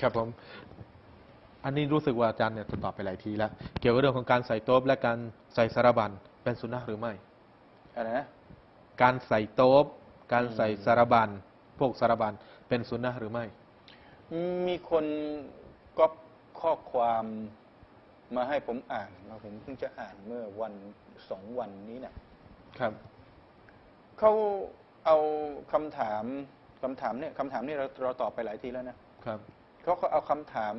ครับผม อันนี้รู้สึกว่าอาจารย์เนี่ยตอบไปหลายทีแล้ว เกี่ยวกับเรื่องของการใส่โต๊บและการใส่สารบัญเป็นสุนนะหรือไม่อะไรนะการใส่โต๊บการอืมใส่สารบัญพวกสารบัญเป็นสุนนะหรือไม่ มีคนก๊อปข้อความมาให้ผมอ่านมาผมเพิ่งจะอ่านเมื่อวันสองวันนี้เนี่ยครับเขาเอาคำถามคำถามเนี่ยคำถามนี่เราเราตอบไปหลายทีแล้วนะครับ เขาก็เอาคำถาม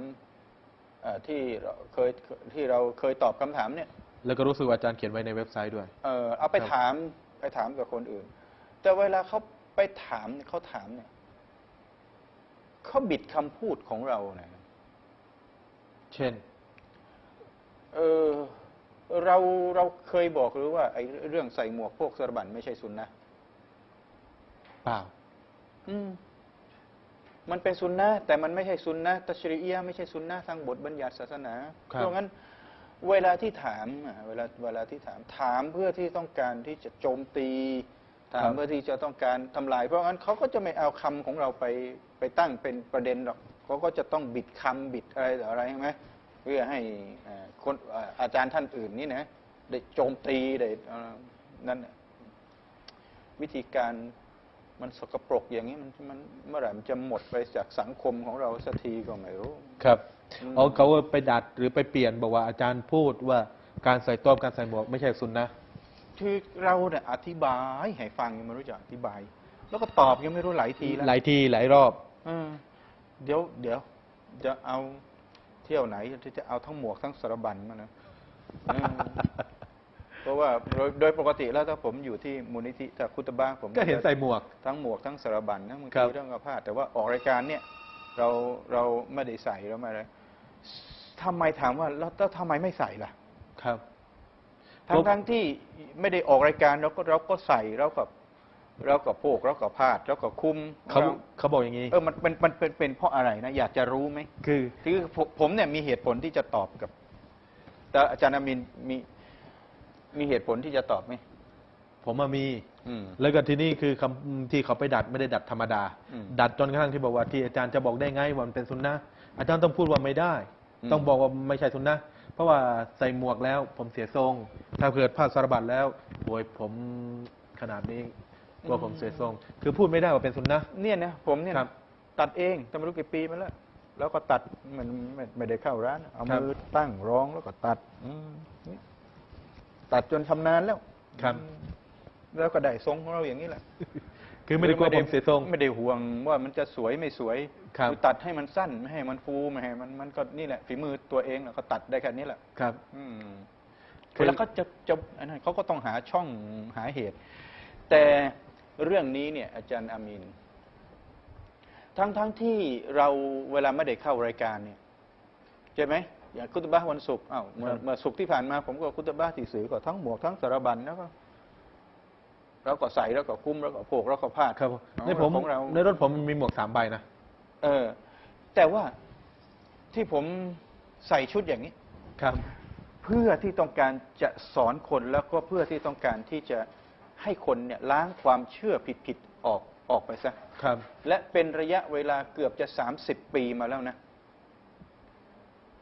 เอ่อที่เราเคยที่เราเคยตอบคำถามเนี่ย แล้วก็รู้สึกว่าอาจารย์เขียนไว้ในเว็บไซต์ด้วย เออเอาไปครับถามไปถามกับคนอื่น แต่เวลาเขาไปถามเขาถามเนี่ยเขาบิดคำพูดของเรานะเช่น เออเราเราเคยบอกหรือว่าไอ้เรื่องใส่หมวกพวกสรบันไม่ใช่สุนนะเปล่า อืม มันเป็นสุนนะแต่มันไม่ใช่สุนนะตัชรีอียะห์ไม่ใช่สุนนะทางบทบัญญัติศาสนาครับเพราะงั้นเวลาที่ถามอะเวลาเวลาที่ถามถามเพื่อที่ต้องการที่จะโจมตีถามเพื่อที่จะต้องการทำลาย เพราะงั้นเขาก็จะไม่เอาคำของเราไปไปตั้งเป็นประเด็นหรอกเขาก็จะต้องบิดคำบิดอะไรต่ออะไรใช่ไหมเพื่อให้อ่าคนอ่าอาจารย์ท่านอื่นนี่นะได้โจมตีได้เอ่อนั่นน่ะวิธีการ มันสกปรกอย่างนี้มันมันเมื่อไหร่มันจะหมดไปจากสังคมของเราสักทีก็ไม่รู้ ครับอืมเอาเขาไปดัดหรือไปเปลี่ยนบอกว่าอาจารย์พูดว่าการใส่โต๊บการใส่หมวกไม่ใช่สุนนะคือเราเนี่ยอธิบายให้ฟังยังไม่รู้จะอธิบาย แล้วก็ตอบยังไม่รู้หลายทีแล้วหลายทีหลายรอบเออเดี๋ยวเดี๋ยวจะเอาเที่ยวไหนที่จะเอาทั้งหมวกทั้งสารบัญมานะ เออเพราะว่าโดยโดยปกติแล้วถ้าผมอยู่ที่มูลนิธิถ้าคุตบ้าผมก็เห็นใส่หมวก ทั้งหมวกทั้งสารบัญนะบางครัทีบ เรื่องกระพาดแต่ว่าออกรายการเนี่ยเราเราไม่ได้ใส่แล้วไม่อะไรทำไมถามว่าแล้วแล้วทำไมไม่ใส่ล่ะ ครับ ทั้ผงมทั้งที่ไม่ได้ออกรายการเราก็เราก็ใส่เราก็เราก็โพกเราก็พาดเราก็คุมเขารเขาบอกอย่างนี้ เออมันเป็นมันเป็นเป็นเพราะอะไรนะ อยากจะรู้ไหมคือ คือผมผมเนี่ยมีเหตุผลที่จะตอบกับ แต่อาจารย์อามินมี มีเหตุผลที่จะตอบไหม ผมมามี อืม แล้วก็ที่นี่คือคำที่เขาไปดัดไม่ได้ดัดธรรมดา อืมดัดจนกระทั่งที่บอกว่าที่อาจารย์จะบอกได้ไงว่ามันเป็นสุนนะอาจารย์ต้องพูดว่าไม่ได้ อืม ต้องบอกว่าไม่ใช่สุนนะเพราะว่าใส่หมวกแล้ว ผมเสียทรง ถ้าเกิดผ้าสารบัญแล้วโวยผมขนาดนี้ว่าผมเสียทรง คือพูดไม่ได้ว่าเป็นสุนนะเนี่ยนะผมเนี่ยครันะบตัดเองแต่ไม่รู้กี่ปีมาแล้ว แล้วก็ตัดเหมันไม่ไม่ได้เข้าร้าน เอาครับมือตั้งร้องแล้วก็ตัดอืมนี่ ตัดจนชำนาญแล้วครับอืมแล้วก็ได้ทรงของเราอย่างนี้แหละคือไม่ได้กลัวผมเสียทรง ไม่ได้ห่วงว่ามันจะสวยไม่สวยครับอตัดให้มันสั้นไม่ให้มันฟูไม่ให้มันมันก็นี่แหละฝีมือตัวเองแล้วก็ตัดได้แค่นี้แหละครับ อืมคือแล้วก็จะจะอันนั้นเขาก็ต้องหาช่องหาเหตุ แต่เรื่องนี้เนี่ย อาจารย์อามินทั้งทั้งที่เราเวลาไม่ได้เข้ารายการเนี่ยใช่ไหม อย่างคุตบะห์วันศุกร์อ้าวเมื่อครับเมื่อศุกร์ที่ผ่านมาผมก็คุตบะห์ที่สื่อก็ทั้งหมวกทั้งสารบัญแล้วก็เราก็ใส่แล้วก็คุ้มแล้วก็โพกแล้วก็พาดครับอ๋อในผมของเราในรถผมมีหมวกสามใบนะเออ แต่ว่าที่ผมใส่ชุดอย่างนี้ครับ เพื่อที่ต้องการจะสอนคนแล้วก็เพื่อที่ต้องการที่จะให้คนเนี่ยล้างความเชื่อผิดๆออกออกไปซะครับ และเป็นระยะเวลาเกือบจะ30ปีมาแล้วนะ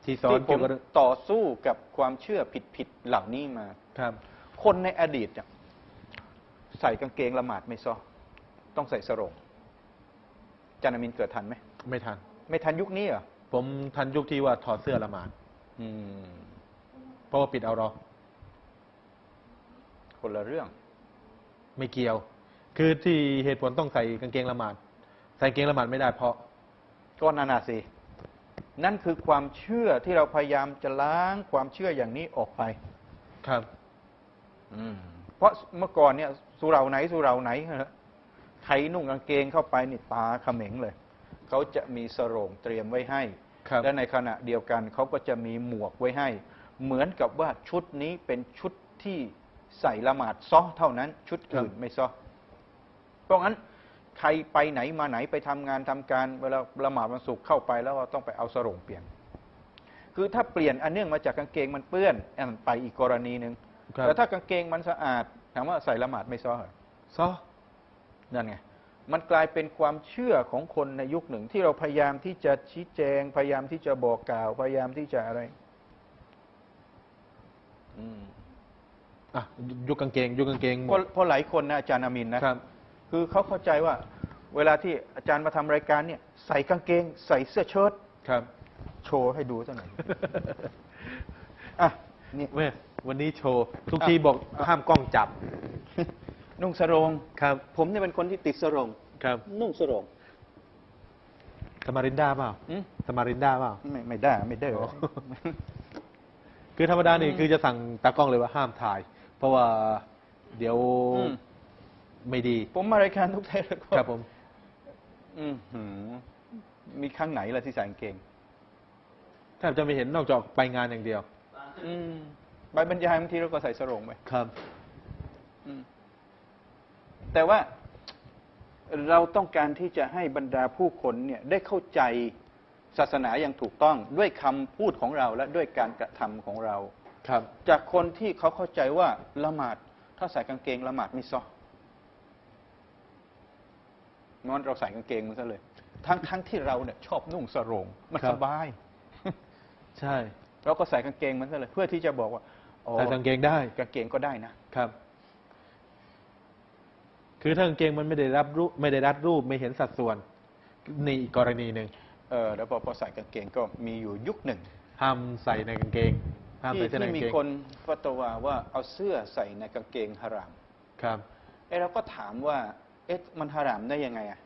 ที่สอนที่ผเกี่ยมวกับเรื่องต่อสู้กับความเชื่อผิดๆเหล่านี้มาครับ คนในอดีตเนี่ยใส่กางเกงละหมาดไม่ซอต้องใส่สรงจานามินเกิดทันไหมไม่ทัน ไม่ทันยุคนี้เหรอผมทันยุคที่ว่าถอดเสื้อละหมาดอืมเพราะว่าปิดเอารอ คนละเรื่อง ไม่เกี่ยว คือที่เหตุผลต้องใส่กางเกงละหมาด ใส่กางเกงละหมาดไม่ได้เพราะก็นานาสิ นั่นคือความเชื่อที่เราพยายามจะล้างความเชื่ออย่างนี้ออกไป ครับเพราะเมื่อก่อนเนี่ยสุเหราไหนสุเหราไหนฮะใครนุ่งกางเกงเข้าไปนี่ตาเขม็งเลย เขาจะมีสโรงเตรียมไว้ให้ครับและในขณะเดียวกันเขาก็จะมีหมวกไว้ให้ เหมือนกับว่าชุดนี้เป็นชุดที่ใส่ละหมาดซ้อเท่านั้น ชุดอื่นไม่ซ้อเพราะงั้น ใครไปไหนมาไหนไปทำงานทำการเวลาละหมาดวันศุกร์เข้าไปแล้วก็ต้องไปเอาสโรงเปลี่ยน คือถ้าเปลี่ยนอันเนื่องมาจากกางเกงมันเปื้อนอันไปอีกกรณีหนึ่งครับแต่ถ้ากางเกงมันสะอาดถามว่าใส่ละหมาดไม่ซ้อเหรอซอนั่นไงมันกลายเป็นความเชื่อของคนในยุคหนึ่ง ที่เราพยายามที่จะชี้แจง พยายามที่จะบอกกล่าวพยายามที่จะอะไรอืมอะยุคกางเกงยุคกางเกงเพราะเพราะหลายคนนะอาจารย์อามินนะครับ คือเขาเข้าใจว่า เวลาที่อาจารย์มาทำรายการเนี่ย ใส่กางเกง ใส่เสื้อเชิ้ตครับโชว์ให้ดูสักหน่อยอะนี่ แม่วันนี้โชว์ทุกทีบอกห้ามกล้องจับนุ่งสรง ครับผมเนี่ยเป็นคนที่ติดสรง ครับนุ่งสรงสมารินดาเปล่าอืมสมารินดาเปล่า ไม่ไม่ได้ไม่ได้ อ๋อ คือธรรมดานี่คือจะสั่งตากล้องเลยว่าห้ามถ่าย เพราะว่าเดี๋ยวอืม ไม่ดี ผมมารายการทุกเทปแล้วก็ครับผม อืมหือมีครั้งไหนล่ะที่ใส่กางเกง แทบจะไม่เห็นนอกจากไปงานอย่างเดียว อืมใบบรรยายบางทีเราก็ใส่สรงไปครับ อืมแต่ว่าเราต้องการที่จะให้บรรดาผู้คนเนี่ย ได้เข้าใจศาสนาอย่างถูกต้อง ด้วยคำพูดของเราและด้วยการกระทำของเรา ครับ จากคนที่เขาเข้าใจว่าละหมาด ถ้าใส่กางเกงละหมาดไม่ซอ งั้นเราใส่กางเกงมันซะเลย ทั้งทั้งที่เราเนี่ยชอบนุ่งสรงมันครับ สบาย ใช่เราก็ใส่กางเกงมันซะเลย เพื่อที่จะบอกว่าอ๋อใส่กางเกงได้กางเกงก็ได้นะครับ คือถ้ากางเกงมันไม่ได้รับรูปไม่ได้รัดรูปไม่เห็นสัดส่วนนี่อีกกรณีหนึ่งเออแล้วพอพอใส่กางเกงก็มีอยู่ยุคหนึ่ง ห้ามใส่ในกางเกงห้ามที่ใส่เสื้อในที่กางมีเกงคนฟัตวาว่าเอาเสื้อใส่ในกางเกงฮาราม ครับเอ้เราก็ถามว่า เอ๊ะมันฮารามได้ยังไงอะ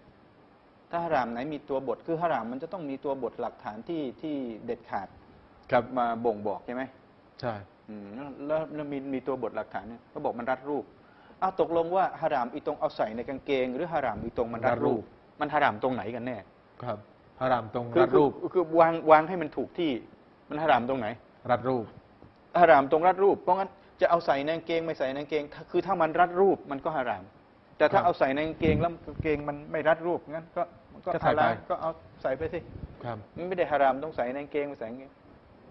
ถ้าฮารามไหนมีตัวบท คือฮารามมันจะต้องมีตัวบทหลักฐานที่ที่เด็ดขาดครับมาบ่งบอกใช่ไหมใช่อืมแล้วแล้วมีมีตัวบทหลักฐานเนี่ยเขาบอกมันรัดรูปอ้าวตกลงว่าฮารามอีตรงเอาใส่ในกางเกง หรือฮารามอีตรงมันรัดรูป มันฮารามตรงไหนกันแน่ ครับพระรามตรงคือรัดรูปคือคือวางวางให้มันถูกที่มันฮารามตรงไหน รัดรูปฮารามตรงรัดรูป เพราะงั้นจะเอาใส่ในกางเกงไม่ใส่ในกางเกงถ้าคือถ้ามันรัดรูปมันก็ฮาราม แต่ถ้าครับเอาใส่ในกางเกงแล้วกางเกงมันไม่รัดรูปงั้นก็ก็ก็ใส่ไปฮารามก็เอาใส่ไปสิครับ มันไม่ได้ฮารามต้องใส่ในกางเกงไม่ใส่ในกางเกง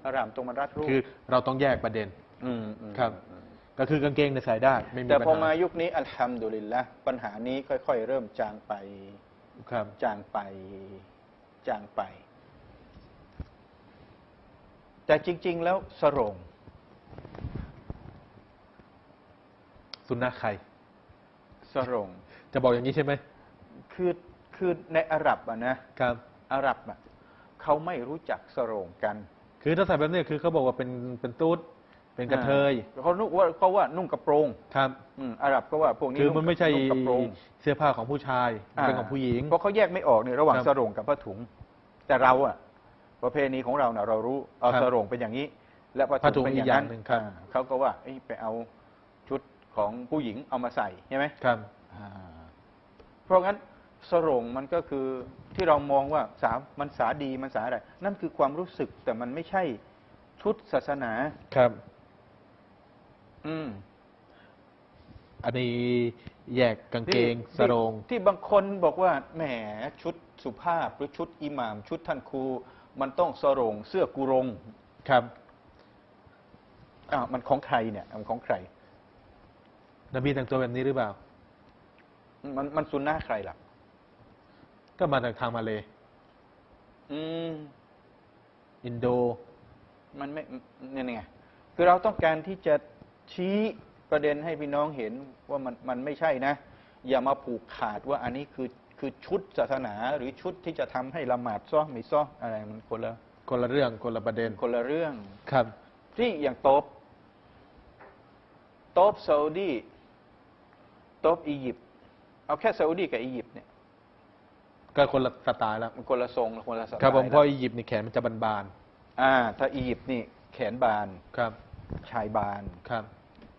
ฮารามตรงมันรัดรูปคือเราต้องแยกประเด็น มอืม ครับ ก็คือกางเกงเนี่ยใส่ได้ ไม่มีแต่ปัญพอหามายุคนี้อัลฮัมดุลิลละปัญหานี้ค่อย ๆ เริ่มจางไป ครับ จางไป จางไป แต่จริง ๆ แล้วสรง สุนนะใคร สรงจะบอกอย่างนี้ใช่ไหมคือคือในอาหรับอะนะครับอาหรับอะเขาไม่รู้จักสรงกัน คือถ้าใส่แบบนี้คือเขาบอกว่าเป็นเป็นตุ๊ดเป็นกระเทยอ่าเขานุว่าเขาว่านุ่งกระโปรงครับอืมอาหรับก็ว่าพวกนี้คือมันไม่ใช่นุ่งกระโปรงเสื้อผ้าของผู้ชายมันเป็นของผู้หญิงเพราะเขาแยกไม่ออกเนี่ยระหว่างครับสรงกับผ้าถุง แต่เราอะประเพณีของเราเน่ะเรารู้เอาครับสรงเป็นอย่างนี้ และผ้าผ้าถุถุงงเป็นอีอกย่างอย่างนั้นหนึ่งครับอ่าเขาก็ว่าเอ้ยไปเอาชุด ของผู้หญิงเอามาใส่ใช่ไหมครับอ่าเพราะงั้นสรงมันก็คือที่เรามองว่าสามันสาดีมันสาอะไร นั่นคือความรู้สึกแต่มันไม่ใช่ชุดศาสนาครับ อืมอันนี้แยกกางเกงที่สรงที่ที่บางคนบอกว่าแหมชุดสุภาพหรือชุดอิหม่าม ชุดท่านครูมันต้องสรงเสื้อกุรงครับอ่ามันของใครเนี่ยมันของใคร นบีแต่งตัวแบบนี้หรือเปล่า มันมันซุนนะใครล่ะ ก็มาจากทางมาเลยอืมอินโด มันไม่เนี่ยไงคือเราต้องการที่จะชี้ประเด็นให้พี่น้องเห็นว่ามันมันไม่ใช่นะ อย่ามาผูกขาดว่าอันนี้คือคือชุดศาสนาหรือชุดที่จะทำให้ละหมาดซ้อไม่ซ้ออะไรมันคนละคนละเรื่องคนละประเด็นคนละเรื่องครับ ที่อย่างโต๊บโต๊บซาอุดี โต๊บอียิปต์เอาแค่ซาอุดีกับอียิปต์เนี่ยก็คนละสไตล์แล้วมันคนละทรงคนละสไตล์ครับผมแล้วเพราะอียิปต์นี่แขนมันจะบานอ่า ถ้าอียิปต์นี่แขนบานๆครับ ชายบานครับ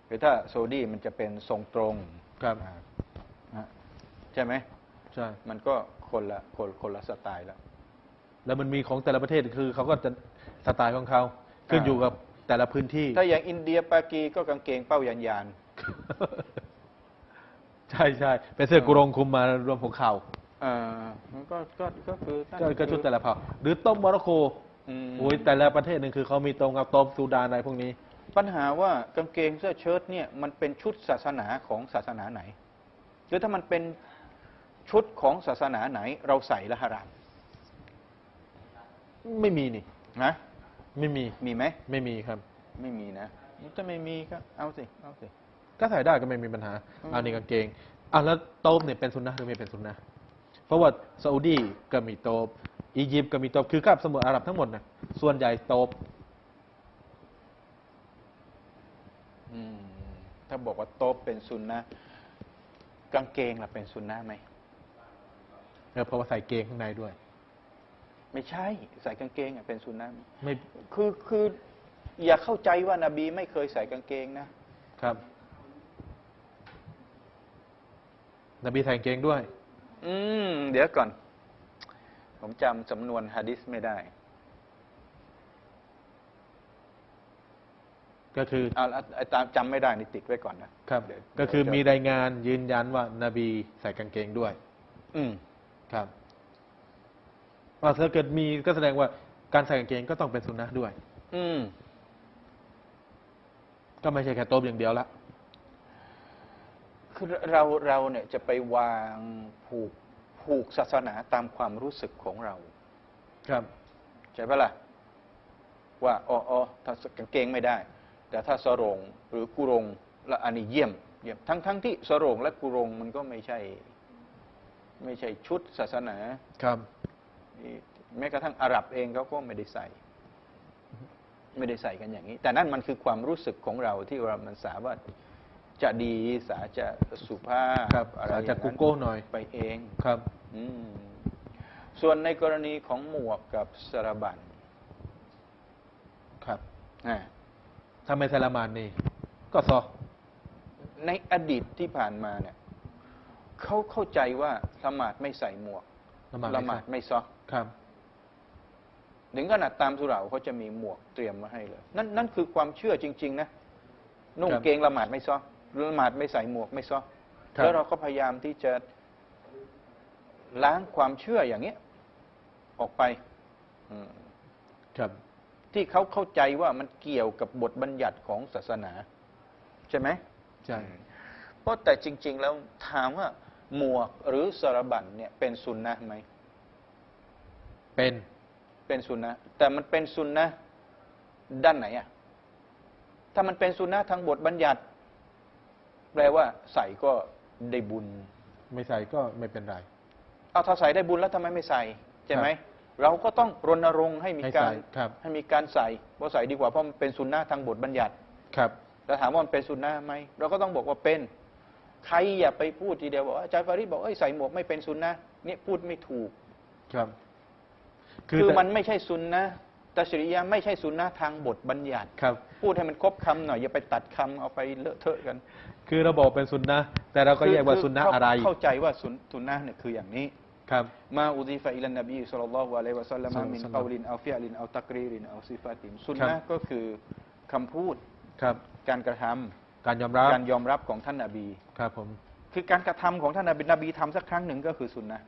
หรือถ้าซาอุดีมันจะเป็นทรงตรงครับอ่าฮะใช่ไหมใช่มันก็คนละคนคนละสไตล์แล้วแล้วมันมีของแต่ละประเทศคือเขาก็จะสไตล์ของเขาขึ้นอ่าอยู่กับแต่ละพื้นที่ ถ้าอย่างอินเดียปากีก็กางเกงเป้ายันยาน ใช่ใช่เป็นเสื้อกุรงคลุมมารวมหัวเข่าอ่ามันก็ก็ก็คือนั่นก็ก็ชุดแต่ละเผ่าหรือต้มโมร็อกโกอืมโอ้ยแต่ละประเทศหนึ่งคือเขามีตรงกับโต้มซูดานอะไรพวกนี้ ปัญหาว่ากางเกงเสื้อเชิ้ตเนี่ยมันเป็นชุดศาสนาของศาสนาไหน หรือถ้ามันเป็นชุดของศาสนาไหน เราใส่และฮารามไม่มีนี่ นะไม่มี มีไหม ไม่มีครับ ไม่มีนะ ถ้าไม่มีก็เอาสิ เอาสิ ก็ใส่ได้ก็ไม่มีปัญหาอืมเอานี่กางเกงอะแล้วโต๊บเนี่ยเป็นสุนนะหรือไม่เป็นสุนนะเพราะว่าซาอุดีก็มีโต๊บอียิปต์ก็มีโต๊บคือคาบสมุทรอาหรับทั้งหมดนะส่วนใหญ่โต๊บอืมถ้าบอกว่าโต๊ะเป็นซุนนะกางเกงล่ะเป็นซุนนะไหมเออเพราะว่าใส่เกงข้างในด้วย ไม่ใช่ ใส่กางเกงอะเป็นซุนนะไหมไม่คือคือ อย่าเข้าใจว่านาบีไม่เคยใส่กางเกงนะครับ นบีใส่กางเกงด้วย อืม เดี๋ยวก่อน ผมจำสำนวนฮะดิษไม่ได้ ก็คือเอาละไอ้ตามจำไม่ได้นี่ติดไว้ก่อนนะครับเดี๋ยวก็คือเดี๋ยวจะมีรายงานยืนยันว่านาบีใส่กางเกงด้วย อืม ครับอ่าถ้าเกิดมีก็แสดงว่าการใส่กางเกงก็ต้องเป็นสุนนะด้วย อืม ก็ไม่ใช่แค่โต๊บอย่างเดียวละ คือเราเราเนี่ยจะไปวางผูกผูกศาสนาตามความรู้สึกของเรา ครับใช่ปะล่ะว่าอ๋ออ๋อถ้ากางเกงไม่ได้ แต่ถ้าสรงหรือกุรงและอันนี้เยี่ยมเยี่ยมทั้งทั้งที่สรงและกุรงมันก็ไม่ใช่ ไม่ใช่ชุดศาสนาครับแม้กระทั่งอาหรับเองเขาก็ไม่ได้ใส่ ไม่ได้ใส่กันอย่างนี้ แต่นั่นมันคือความรู้สึกของเราที่เรามันสามารถ จะดีสาจะสุภาพครับอะไรอาจจะอย่างกุนั้นโก้หน่อยไปเองครับ อืมส่วนในกรณีของหมวกกับสระบันครับอ่าถ้าไม่ใส่ละหมานนี่ ก็ซอในอดีตที่ผ่านมาเนี่ยเขาเข้าใจว่าละหมาดไม่ใส่หมวกละหมาดละหมาดไใส่ไม่ซอกครับถึงขนาดตามสุเหราเขาจะมีหมวกเตรียมมาให้เลย นั่นนั่นคือความเชื่อจริง ๆ นะนุ่งครับเกงละหมาดไม่ซอก ละหมาดไม่ใส่หมวกไม่ซอกครับแล้วเราก็พยายามที่จะล้างความเชื่ออย่างเนี้ย ออกไปอืมครับที่เขาเข้าใจว่ามันเกี่ยวกับบทบัญญัติของศาสนา ใช่ไหมใช่เพราะแต่จริง ๆ แล้วถามว่า หมวกหรือสารบัญเนี่ยเป็นซุนนะห์ไหมเป็นเป็นซุนนะห์แต่มันเป็นซุนนะห์ด้านไหนอะถ้ามันเป็นซุนนะห์ทางบทบัญญัติ แปลว่าใส่ก็ได้บุญ ไม่ใส่ก็ไม่เป็นไร เอาถ้าใส่ได้บุญแล้วทำไมไม่ใส่ใช่ไหมครับเราก็ต้องรณรงค์ให้มีให้การใส่ครับ ให้มีการใส่เพราะใส่ดีกว่าเพราะมันเป็นซุนนะห์ทางบทบัญญัติ ครับแล้วถามว่ามันเป็นสุนนะห์ไหมเราก็ต้องบอกว่าเป็น ใครอย่าไปพูดทีเดียวบอกว่าอาจารย์ฟาริดบอกเอ้ยใส่หมวกไม่เป็นสุนนะห์เนี่ยพูดไม่ถูก ครับ คือแต่มันไม่ใช่สุนนะห์ตัชริยะห์ไม่ใช่สุนนะห์ทางบทบัญญัติ ครับ พูดให้มันครบคำหน่อยอย่าไปตัดคำเอาไปเลอะเทอะกัน คือเราบอกเป็นสุนนะแต่เราก็แยกว่าคืสุนนะเข้าอะไรเข้าใจว่าสุนสุนนะห์เนี่ยคืออย่างนี้ครับมาอุดีฟะอิลันนบีสุลลัลลอฮุอะลัยฮิวะสัลลัมศ็อลลัลลอฮุมินอะลัยฮิวะซัลลัมกาลินเอาฟิอลินเอาตักรีรินเอาซิฟาตินสุนครับนะห์ก็คือคำพูดครับการกระทำการยอมรับการยอมรับของท่านนบีครับผมคือการกระทำของท่านนบีนบีทำสักครั้งหนึ่งก็คือสุนนะห์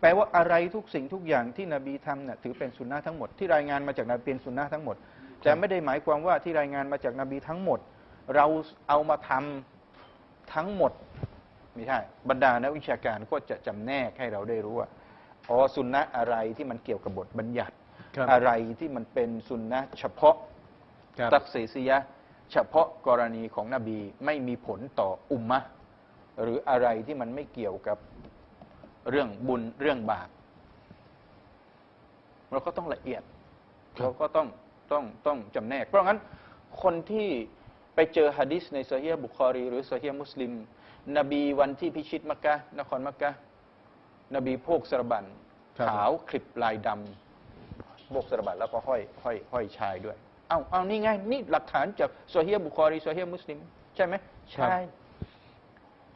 แปลว่าอะไรทุกสิ่งทุกอย่างที่นบีทำน่ะถือเป็นสุนนะห์ทั้งหมดที่รายงานมาจากนบีเป็นสุนนะห์ทั้งหมดแต่ไม่ได้หมายความว่าที่รายงานมาจากนบีทั้งหมด เราเอามาทำ ทั้งหมดไม่ใช่บรรดานักวิชาการก็จะจำแนกให้เราได้รู้ว่าอ๋อสุนนะห์อะไรที่มันเกี่ยวกับบทบัญญัติครับอะไรที่มันเป็นสุนนะห์เฉพาะครับตักซีซียะห์เฉพาะกรณีของนบีไม่มีผลต่ออุมมะห์หรืออะไรที่มันไม่เกี่ยวกับเรื่องบุญเรื่องบาปเราก็ต้องละเอียดครับเราก็ต้องต้องต้องจำแนก เพราะงั้นคนที่ ไปเจอฮะดิษในโซเฮียบุคอรี หรือโซเฮียมุสลิม นบีวันที่พิชิตมักกะห์นครมักกะห์นบีโพกสระบันครับขาวคลิปลายดำโบกสระบัดแล้วก็ห้อยห้อยห้อยชายด้วย เอาเอานี่ไงนี่หลักฐานจากโซเฮียบุคอรีโซเฮียมุสลิม ใช่ไหมครับใช่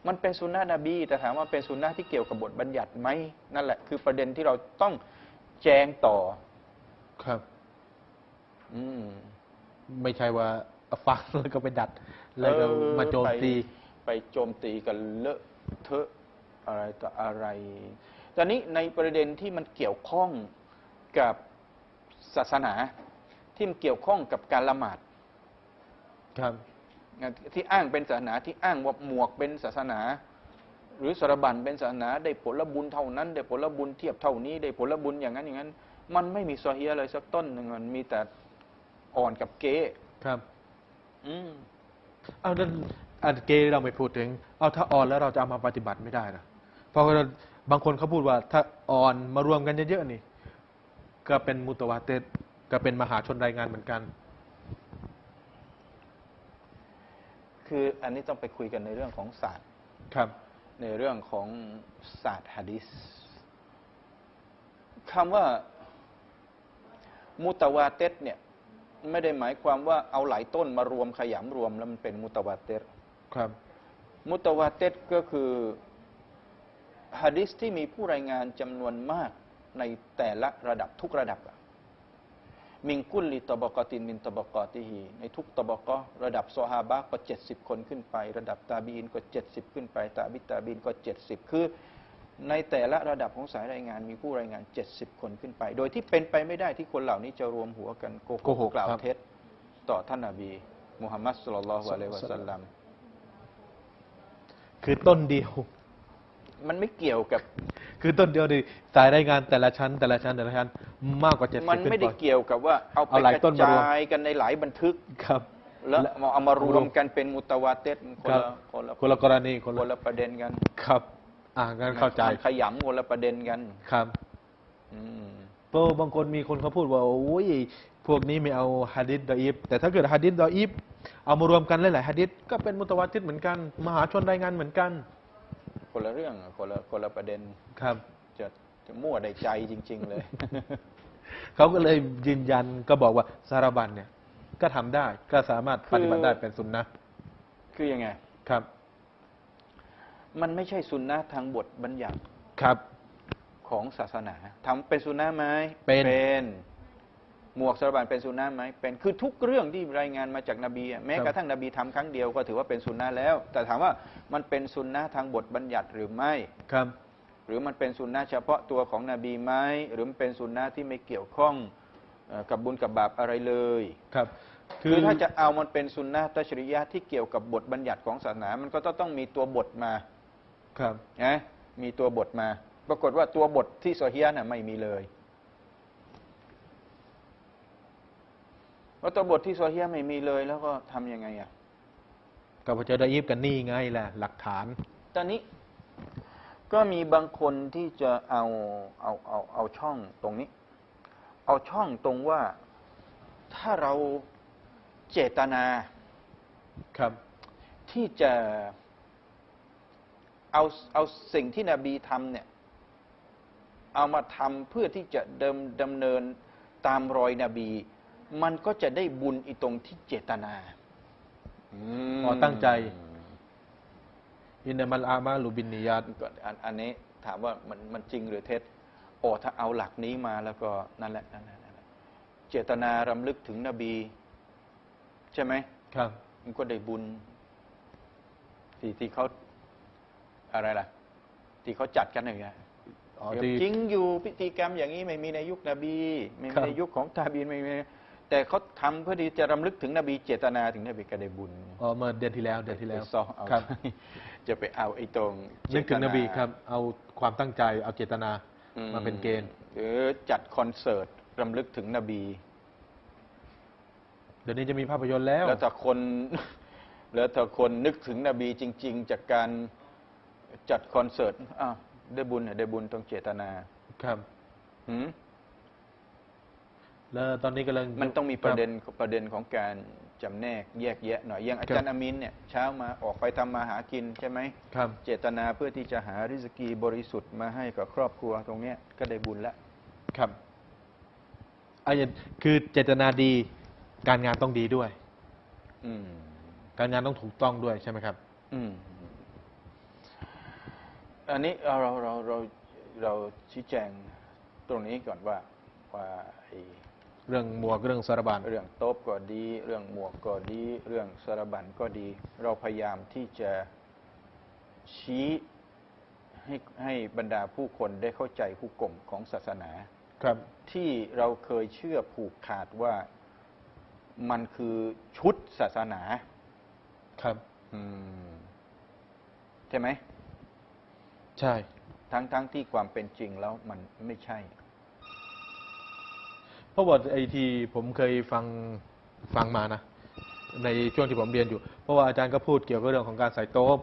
มันเป็นสุนนะนบี แต่ถามว่าเป็นสุนนะที่เกี่ยวกับบทบัญญัติไหมนั่นแหละ คือประเด็นที่เราต้องแจงต่อครับ อืม ไม่ใช่ว่า ฟังแล้วก็ไปดัด แล้วก็เออมาโจมตีไปไปโจมตีกันเลอะเทอะอะไรต่ออะไร ตอนนี้ในประเด็นที่มันเกี่ยวข้องกับศาสนาที่มันเกี่ยวข้องกับการละหมาด ครับที่อ้างเป็นศาสนาที่อ้างว่าหมวกเป็นศาสนา หรือสารบัญเป็นศาสนา ได้ผลบุญเท่านั้น ได้ผลบุญเทียบเท่านี้ ได้ผลบุญอย่างนั้นอย่างนั้น มันไม่มีซอฮีอะไรสักต้นหนึ่งมันมีแต่อ่อนกับเก๊ครับ อืมเอาดันอันเกย์เราไม่พูดถึง เอาถ้าอ่อนแล้วเราจะเอามาปฏิบัติไม่ได้นะเพราะว่าบางคนเขาพูดว่า ถ้าอ่อนมารวมกันเยอะๆนี่ ก็เป็นมุตวาเตดก็เป็นมหาชนรายงานเหมือนกัน คืออันนี้ต้องไปคุยกันในเรื่องของศาสตร์ ครับ ในเรื่องของศาสตร์ฮะดิษคำว่ามุตวาเตดเนี่ย ไม่ได้หมายความว่าเอาหลายต้นมารวมขยำรวมแล้วมันเป็นมุตวาเตดครับ มุตวาเตดก็คือฮะดิษที่มีผู้รายงานจำนวนมากในแต่ละระดับทุกระดับอะมิงกุลลิตบกอตินมินตบกอติฮีในทุกตบกอระดับโซฮาบะก็เจ็ดสิบคนขึ้นไป ระดับตาบีนก็เจ็ดสิบขึ้นไป ตาบิตาบีนก็เจ็ดสิบคือ ในแต่ละระดับของสายรายงานมีผู้รายงานเจ็ดสิบคนขึ้นไป โดยที่เป็นไปไม่ได้ที่คนเหล่านี้จะรวมหัวกันโกโกหกกล่าวครับเท็จ ต่อท่านนาบีมุฮัมมัดสุลลัลลอฮุอะลัยฮิวะสัลลัมคือต้นเดียว มันไม่เกี่ยวกับ คือต้นเดียวดิสายรายงานแต่ละชั้น แต่ละชั้นแต่ละชั้น มากกว่าเจ็ดสิบมันไม่ได้เกี่ยวกับว่าเอาไปเอาหลายกระต้นมารวมจายกันในหลายบันทึกครับแล้วเอามารวมกันเป็นมุตวาเตดคนครับละคนละคนละกรณีคนคนละละประเด็นกันครับ อ่างั้นเข้าใจมันขยำคนละประเด็นกันครับ อืมเพราะบางคนมีคนเขาพูดว่าโอ้ยพวกนี้ไม่เอาฮะดิษดออีฟแต่ถ้าเกิดฮะดิษดออีฟเอามารวมกันหลายๆฮะดิษก็เป็นมุตวาติดเหมือนกัน มหาชนรายงานเหมือนกัน คนละเรื่องคนละคนละประเด็นครับ จะจะมั่วได้ใจจริง ๆ เลย เขาก็เลยยืนยันก็บอกว่าสารบัญเนี่ย ก็ทำได้ก็สามารถปฏิบัติได้เป็นสุนนะคือยังไงครับ มันไม่ใช่สุนนะทางบทบัญญัติครับของศาสนาทำเป็นสุนนะไหมเป็นนหมวกสารบัญเป็นสุนนะไหมเป็นคือทุกเรื่องที่รายงานมาจากนบีอะแม้กระทั่งนบีทำครั้งเดียวก็ถือว่าเป็นสุนนะแล้ว แต่ถามว่ามันเป็นสุนนะทางบทบัญญัติหรือไม่ครับ หรือมันเป็นสุนนะเฉพาะตัวของนบีไหมหรือมันเป็นสุนนะที่ไม่เกี่ยวข้องเอ่อกับบุญกับบาปอะไรเลยครับคือถ้าจะเอามันเป็นสุนนะตัชริยะห์ที่เกี่ยวกับบทบัญญัติของศาสนา มันก็ต้องต้องมีตัวบทมา ครับนะมีตัวบทมา ปรากฏว่าตัวบทที่โซเฮียะน่ะไม่มีเลยว่าตัวบทที่โซเฮียะไม่มีเลย แล้วก็ทำยังไงอะก็พอเจอดออีฟกันนี่ไงแหละหลักฐาน ตอนนี้ก็มีบางคนที่จะเอาเอาเอาเอาช่องตรงนี้ เอาช่องตรงว่าถ้าเราเจตนาครับ ที่จะ เอาเอาสิ่งที่นบีทำเนี่ยเอามาทำเพื่อที่จะเดิมดำเนินตามรอยนบี มันก็จะได้บุญอีตรงที่เจตนาอ๋อตั้งใจ อินนามัลอามาลูบินนิยาตก็อันอันนี้ถามว่ามันมันจริงหรือเท็จโอ้ถ้าเอาหลักนี้มาแล้วก็นั่นแหละนั่นแหละนั่นแหละเจตนารำลึกถึงนบี ใช่ไหมครับ มันก็ได้บุญที่ที่เขา อะไรล่ะ ที่เขาจัดกันอย่างเงี้ยอ๋อเดี๋ยวที่ จริงอยู่พิธีกรรมอย่างนี้ไม่มีในยุคนบีไม่ครัมีบ ในยุคของตาบีนไม่มีในแต่เขาทำเพื่อที่จะรำลึกถึงนบีเจตนาถึงนบีก็ได้บุญอ๋อเมื่อเดือนที่แล้วเดือนที่แล้วไปซอเอาครับ จะไปเอาไอ้ตรงนึกถึงนบีเจตาครับ เอาความตั้งใจเอาเจตนาอืมาเป็นเกณฑ์ หรือจัดคอนเสิร์ตรำลึกถึงนบี เดี๋ยวนี้จะมีภาพยนตร์แล้ว แล้วถ้าคน แล้วถ้าคนนึกถึงนบีจริง ๆ จากการ จัดคอนเสิร์ตอ้าวได้บุญเนี่ยได้บุญตรงเจตนาครับหืมแล้วตอนนี้กำลังมันต้องมีประเด็นประเด็นของการจำแนกแยกแยะหน่อยอย่างอาจารครัย์บอามินเนี่ยเช้ามาออกไปทำมาหากินใช่ไหมครับ เจตนาเพื่อที่จะหาริสกีบริสุทธิ์มาให้กับครอบครัวตรงเนี้ยก็ได้บุญแล้วครับอันนี้คือเจตนาดีการงานต้องดีด้วย อืมการงานต้องถูกต้องด้วยใช่ไหมครับ อืม อันนี้เราเราเราเราเราชี้แจงตรงนี้ก่อนว่าว่าไอ้เรื่องหมวกเรื่องสารบัญเรื่องโต๊ะก็ดี เรื่องหมวกก็ดี เรื่องสารบัญก็ดี เราพยายามที่จะชี้ให้ให้บรรดาผู้คนได้เข้าใจผู้กลมของศาสนา ครับที่เราเคยเชื่อผูกขาดว่ามันคือชุดศาสนา ครับ อืม ใช่ไหม ใช่ ทั้งทั้งที่ความเป็นจริงแล้วมันไม่ใช่ เพราะว่าไอที่ผมเคยฟังฟังมานะ ในช่วงที่ผมเรียนอยู่ เพราะว่าอาจารย์ก็พูดเกี่ยวกับเรื่องของการใส่โต๊ะ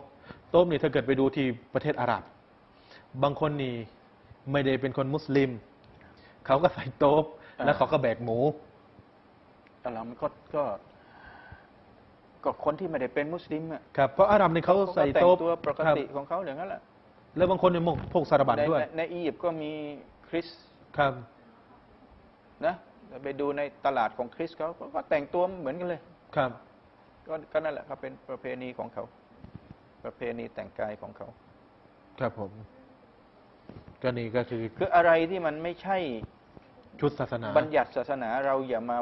โต๊ะนี่ถ้าเกิดไปดูที่ประเทศอาหรับบางคนนี่ไม่ได้เป็นคนมุสลิม เขาก็ใส่โต๊ะอ่าแล้วเขาก็แบกหมูแต่เรามันก็ก็ก็คนที่ไม่ได้เป็นมุสลิมอะครับเพราะอาหรับนี่เขาใส่แต่งโต๊ะตัวปกครับติของเขาอย่างนั้นแหละ แล้วบางคนเนี่ยพกพกสารบัญในด้วยในในอียิปต์ก็มีคริสต์ครับ นะไปดูในตลาดของคริสต์เขาก็ก็แต่งตัวเหมือนกันเลย ครับ ก็ก็นั่นแหละครับเป็นประเพณีของเขา ประเพณีแต่งกายของเขา ครับผม ก็นี่ก็คือคืออะไรที่มันไม่ใช่ชุดศาสนา บัญญัติศาสนาเราอย่ามา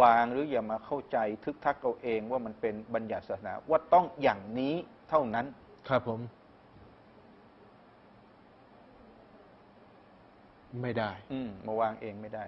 วางหรืออย่ามาเข้าใจทึกทักเอาเองว่ามันเป็นบัญญัติศาสนาว่าต้องอย่างนี้เท่านั้น ครับผม ไม่ได้อืมมาวางเองไม่ได้